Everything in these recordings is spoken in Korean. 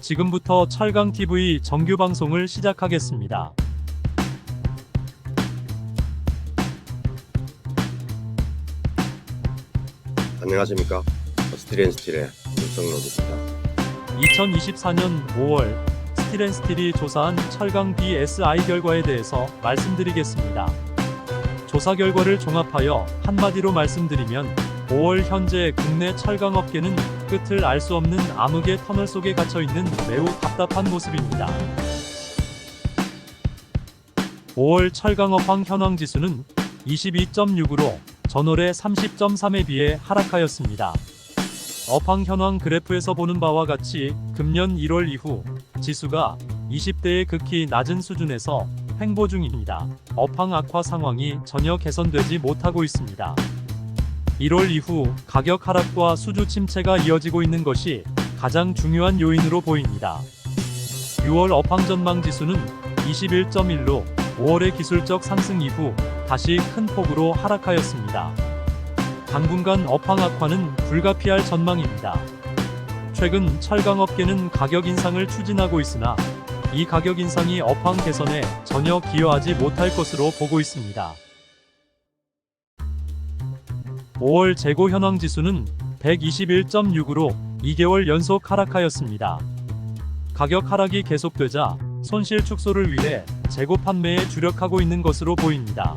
지금부터 철강TV 정규 방송을 시작하겠습니다. 안녕하십니까 스틸앤스틸의 윤성로드입니다 2024년 5월 스틸앤스틸이 조사한 철강 BSI 결과에 대해서 말씀드리겠습니다. 조사 결과를 종합하여 한마디로 말씀드리면 5월 현재 국내 철강업계는 끝을 알 수 없는 암흑의 터널 속에 갇혀 있는 매우 답답한 모습입니다. 5월 철강업황 현황 지수는 22.6으로 전월의 30.3에 비해 하락하였습니다. 업황 현황 그래프에서 보는 바와 같이 금년 1월 이후 지수가 20대의 극히 낮은 수준에서 횡보 중입니다. 업황 악화 상황이 전혀 개선되지 못하고 있습니다. 1월 이후 가격 하락과 수주 침체가 이어지고 있는 것이 가장 중요한 요인으로 보입니다. 6월 업황 전망 지수는 21.1로 5월의 기술적 상승 이후 다시 큰 폭으로 하락하였습니다. 당분간 업황 악화는 불가피할 전망입니다. 최근 철강업계는 가격 인상을 추진하고 있으나 이 가격 인상이 업황 개선에 전혀 기여하지 못할 것으로 보고 있습니다. 5월 재고 현황 지수는 121.6으로 2개월 연속 하락하였습니다. 가격 하락이 계속되자 손실 축소를 위해 재고 판매에 주력하고 있는 것으로 보입니다.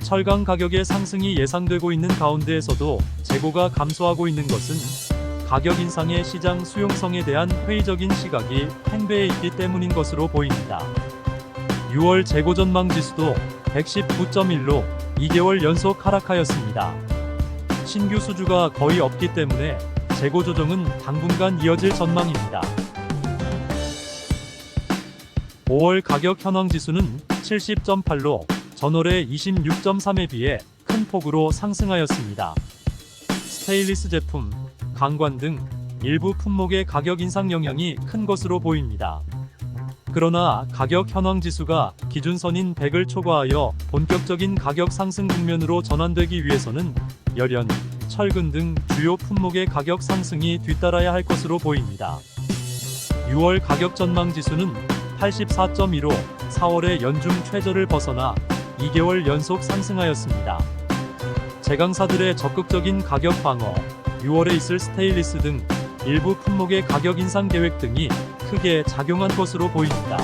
철강 가격의 상승이 예상되고 있는 가운데에서도 재고가 감소하고 있는 것은 가격 인상의 시장 수용성에 대한 회의적인 시각이 팽배해 있기 때문인 것으로 보입니다. 6월 재고 전망 지수도 119.1로 2개월 연속 하락하였습니다. 신규 수주가 거의 없기 때문에 재고 조정은 당분간 이어질 전망입니다. 5월 가격 현황 지수는 70.8로 전월의 26.3에 비해 큰 폭으로 상승하였습니다. 스테인리스 제품, 강관 등 일부 품목의 가격 인상 영향이 큰 것으로 보입니다. 그러나 가격 현황 지수가 기준선인 100을 초과하여 본격적인 가격 상승 국면으로 전환되기 위해서는 열연, 철근 등 주요 품목의 가격 상승이 뒤따라야 할 것으로 보입니다. 6월 가격 전망 지수는 84.2로 4월의 연중 최저를 벗어나 2개월 연속 상승하였습니다. 제강사들의 적극적인 가격 방어, 6월에 있을 스테인리스 등 일부 품목의 가격 인상 계획 등이 크게 작용한 것으로 보입니다.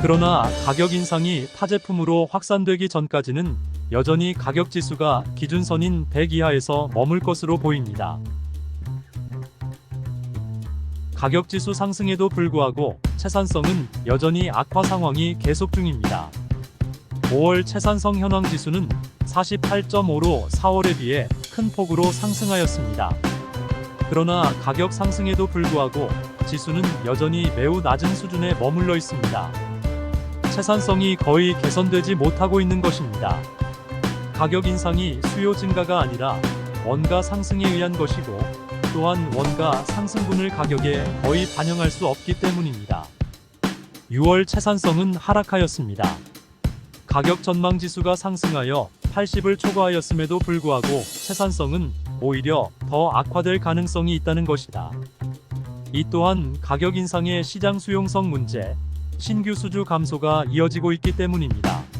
그러나 가격 인상이 타 제품으로 확산되기 전까지는 여전히 가격 지수가 기준선인 100 이하에서 머물 것으로 보입니다. 가격 지수 상승에도 불구하고 채산성은 여전히 악화 상황이 계속 중입니다. 5월 채산성 현황 지수는 48.5로 4월에 비해 큰 폭으로 상승하였습니다. 그러나 가격 상승에도 불구하고 지수는 여전히 매우 낮은 수준에 머물러 있습니다. 채산성이 거의 개선되지 못하고 있는 것입니다. 가격 인상이 수요 증가가 아니라 원가 상승에 의한 것이고 또한 원가 상승분을 가격에 거의 반영할 수 없기 때문입니다. 6월 채산성은 하락하였습니다. 가격 전망 지수가 상승하여 80을 초과하였음에도 불구하고 채산성은 오히려 더 악화될 가능성이 있다는 것이다. 이 또한 가격 인상의 시장 수용성 문제, 신규 수주 감소가 이어지고 있기 때문입니다.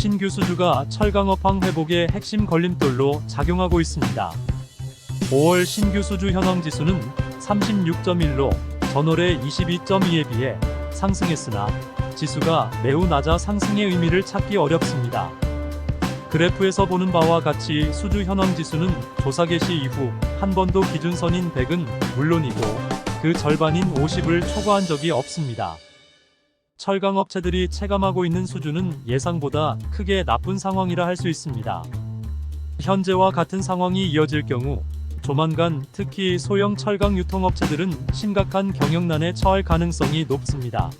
신규 수주가 철강업황 회복의 핵심 걸림돌로 작용하고 있습니다. 5월 신규 수주 현황 지수는 36.1로 전월의 22.2에 비해 상승했으나 지수가 매우 낮아 상승의 의미를 찾기 어렵습니다. 그래프에서 보는 바와 같이 수주 현황 지수는 조사 개시 이후 한 번도 기준선인 100은 물론이고 그 절반인 50을 초과한 적이 없습니다. 철강 업체들이 체감하고 있는 수준은 예상보다 크게 나쁜 상황이라 할 수 있습니다. 현재와 같은 상황이 이어질 경우 조만간 특히 소형 철강 유통업체들은 심각한 경영난에 처할 가능성이 높습니다.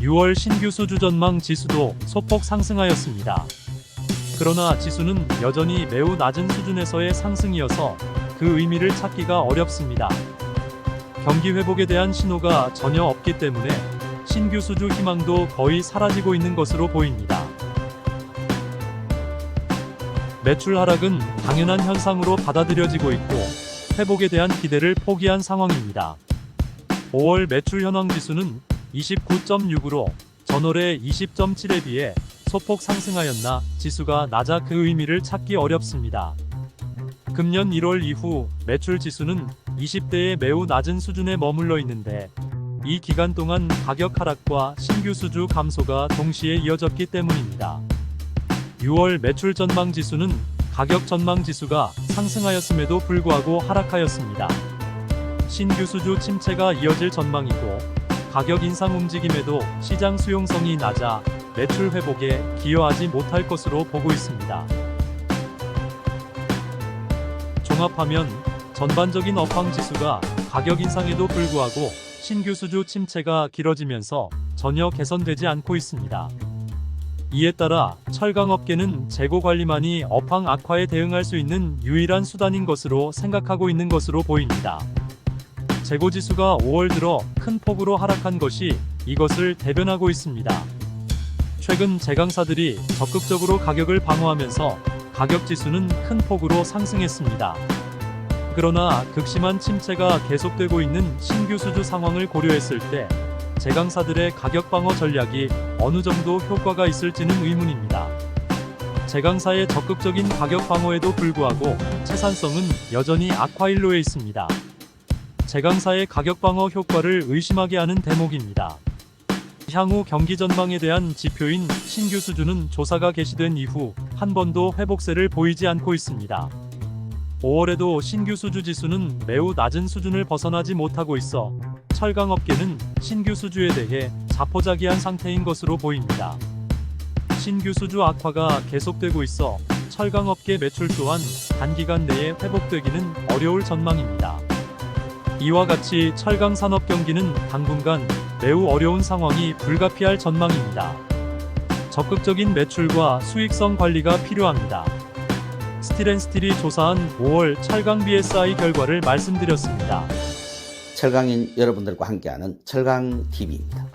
6월 신규 수주 전망 지수도 소폭 상승하였습니다. 그러나 지수는 여전히 매우 낮은 수준에서의 상승이어서 그 의미를 찾기가 어렵습니다. 경기 회복에 대한 신호가 전혀 없기 때문에 신규 수주 희망도 거의 사라지고 있는 것으로 보입니다. 매출 하락은 당연한 현상으로 받아들여지고 있고 회복에 대한 기대를 포기한 상황입니다. 5월 매출 현황 지수는 29.6으로 전월의 20.7에 비해 소폭 상승하였나 지수가 낮아 그 의미를 찾기 어렵습니다. 금년 1월 이후 매출 지수는 20대의 매우 낮은 수준에 머물러 있는데 이 기간 동안 가격 하락과 신규 수주 감소가 동시에 이어졌기 때문입니다. 6월 매출 전망 지수는 가격 전망 지수가 상승하였음에도 불구하고 하락하였습니다. 신규 수주 침체가 이어질 전망이고 가격 인상 움직임에도 시장 수용성이 낮아 매출 회복에 기여하지 못할 것으로 보고 있습니다. 종합하면 전반적인 업황 지수가 가격 인상에도 불구하고 신규 수주 침체가 길어지면서 전혀 개선되지 않고 있습니다. 이에 따라 철강업계는 재고 관리만이 업황 악화에 대응할 수 있는 유일한 수단인 것으로 생각하고 있는 것으로 보입니다. 재고 지수가 5월 들어 큰 폭으로 하락한 것이 이것을 대변하고 있습니다. 최근 제강사들이 적극적으로 가격을 방어하면서 가격 지수는 큰 폭으로 상승했습니다. 그러나 극심한 침체가 계속되고 있는 신규 수주 상황을 고려했을 때 제강사들의 가격 방어 전략이 어느 정도 효과가 있을지는 의문입니다. 제강사의 적극적인 가격 방어에도 불구하고 채산성은 여전히 악화일로에 있습니다. 제강사의 가격 방어 효과를 의심하게 하는 대목입니다. 향후 경기 전망에 대한 지표인 신규 수주는 조사가 개시된 이후 한 번도 회복세를 보이지 않고 있습니다. 5월에도 신규 수주 지수는 매우 낮은 수준을 벗어나지 못하고 있어 철강업계는 신규 수주에 대해 자포자기한 상태인 것으로 보입니다. 신규 수주 악화가 계속되고 있어 철강업계 매출 또한 단기간 내에 회복되기는 어려울 전망입니다. 이와 같이 철강 산업 경기는 당분간 매우 어려운 상황이 불가피할 전망입니다. 적극적인 매출과 수익성 관리가 필요합니다. 스틸앤스틸이 조사한 5월 철강 BSI 결과를 말씀드렸습니다. 철강인 여러분들과 함께하는 철강 TV입니다.